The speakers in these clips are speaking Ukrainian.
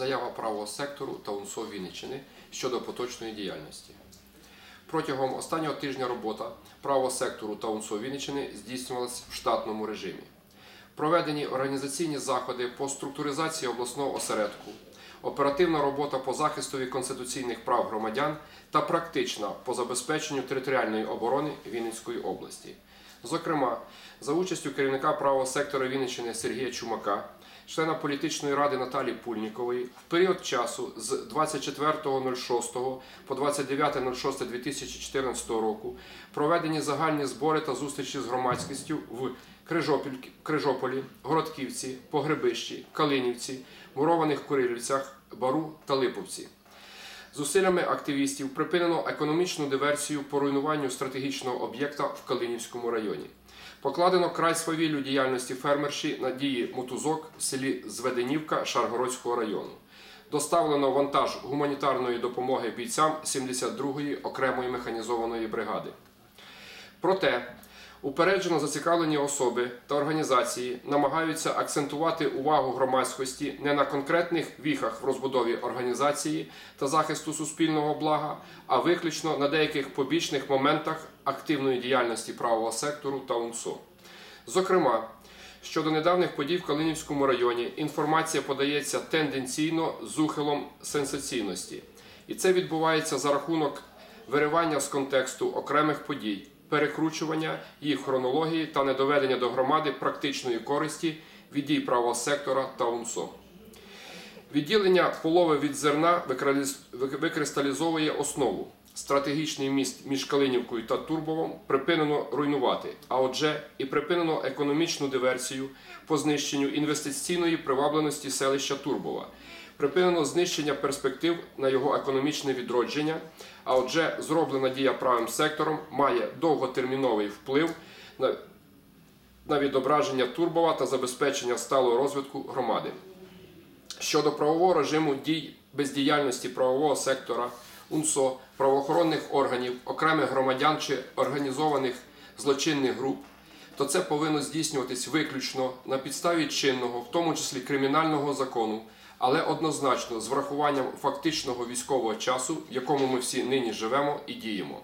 Заява правого сектору та УНСО Вінниччини щодо поточної діяльності. Протягом останнього тижня робота правого сектору та УНСО Вінниччини здійснювалась в штатному режимі. Проведені організаційні заходи по структуризації обласного осередку, оперативна робота по захистові конституційних прав громадян та практична по забезпеченню територіальної оборони Вінницької області. Зокрема, за участю керівника правого сектора Вінниччини Сергія Чумака, члена політичної ради Наталі Пульнікової, в період часу з 24.06 по 29.06.2014 року проведені загальні збори та зустрічі з громадськістю в Крижополі, Городківці, Погребищі, Калинівці, Мурованих Курилівцях, Бару та Липовці. Зусиллями активістів припинено економічну диверсію по руйнуванню стратегічного об'єкта в Калинівському районі. Покладено край свавіллю діяльності фермерші Надії Мутузок в селі Зведенівка Шаргородського району. Доставлено вантаж гуманітарної допомоги бійцям 72-ї окремої механізованої бригади. Проте упереджено зацікавлені особи та організації намагаються акцентувати увагу громадськості не на конкретних віхах в розбудові організації та захисту суспільного блага, а виключно на деяких побічних моментах активної діяльності правого сектору та УНСО. Зокрема, щодо недавніх подій в Калинівському районі інформація подається тенденційно з ухилом сенсаційності, і це відбувається за рахунок виривання з контексту окремих подій, перекручування їх хронології та недоведення до громади практичної користі від дій правого сектора та УНСО. Відділення полови від зерна викристалізовує основу. Стратегічний міст між Калинівкою та Турбовом припинено руйнувати, а отже, і припинено економічну диверсію по знищенню інвестиційної привабленості селища Турбова. Припинено знищення перспектив на його економічне відродження, а отже, зроблена дія правим сектором має довготерміновий вплив на, на відображення Турбова та забезпечення сталого розвитку громади. Щодо правового режиму дій бездіяльності правового сектора, УНСО, правоохоронних органів, окремих громадян чи організованих злочинних груп, то це повинно здійснюватись виключно на підставі чинного, в тому числі кримінального закону, але однозначно з врахуванням фактичного військового часу, в якому ми всі нині живемо і діємо.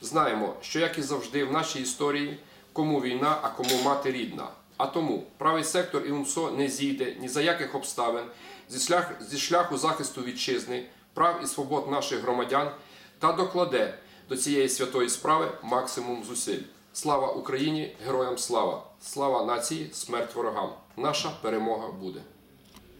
Знаємо, що як і завжди в нашій історії, кому війна, а кому мати рідна. А тому правий сектор і УНСО не зійде ні за яких обставин зі, шлях, зі шляху захисту вітчизни, прав і свобод наших громадян та докладе до цієї святої справи максимум зусиль. Слава Україні! Героям слава! Слава нації! Смерть ворогам! Наша перемога буде!